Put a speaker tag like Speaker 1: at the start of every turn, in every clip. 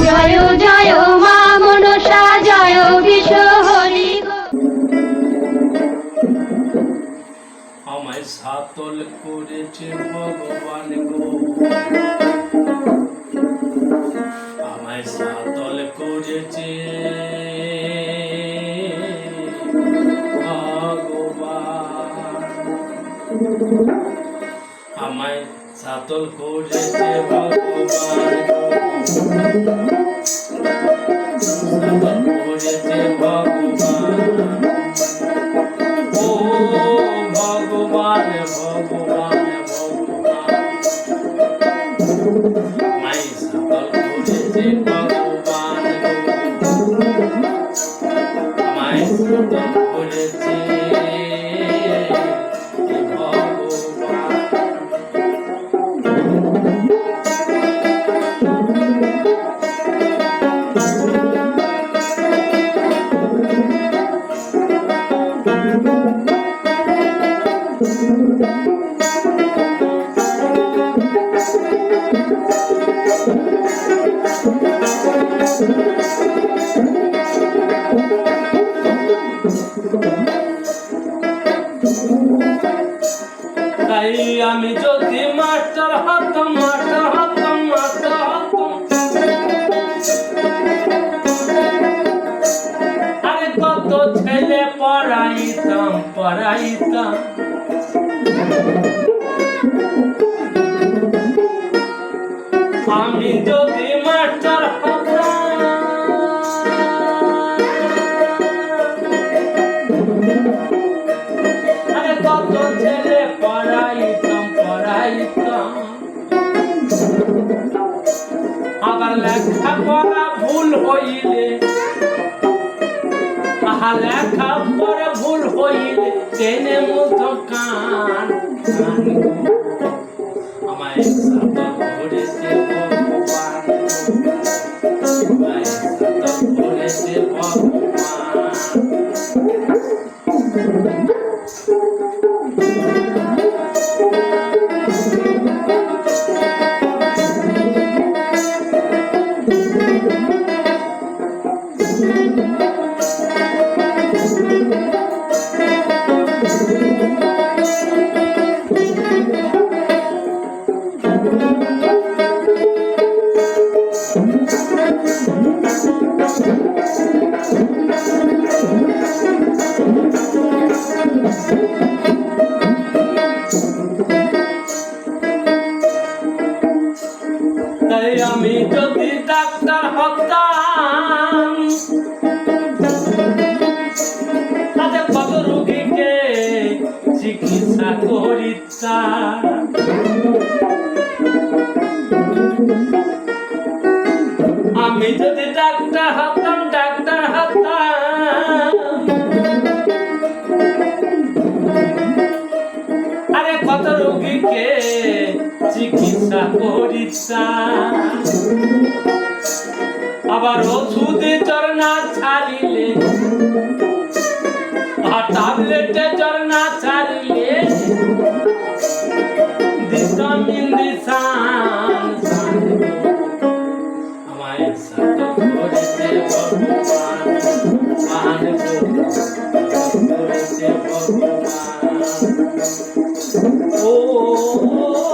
Speaker 1: জয় জয় মা মনসা, জয় বিশ্ব হরি গো।
Speaker 2: আমায় সাতল করেছে ভগবান গো। আমায় সাতল করেছে আমায় সাতল করেছে ভগবান ভগবান ভগবান ভগবান আমি যদি মাস্টার হতাম মাস্টার হতাম মাস্টার হতাম। আরে কত ছেলে পড়াইতাম পড়াইতাম। আমি যদি পড়াইতাম আবার লেখা পড়া ভুল হইলে, আহা লেখা পড়া ভুল হইলে টেনে মুখ কান। আমায় ভগবান। আমি যদি ডাক্তার কত রোগীকে চিকিৎসা করিতাম। আমি যদি ডাক্তার হতাম ডাক্তার হতাম। আরে কত রোগীকে চিকিৎসা করিতাম আবার ওষুধে না ছাড়িলে, আর ট্যাবলেটে না ছাড়িলে দিতাম ইন্দিসান ভগবান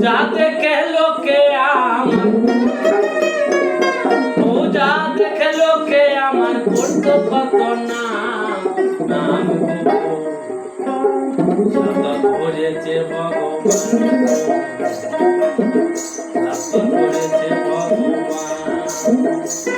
Speaker 2: না। আবার কে আমার? পূজা দেখে লোকে আমার? করতো কত নাম নাম করেছে ভগবান। করেছে ভগবান।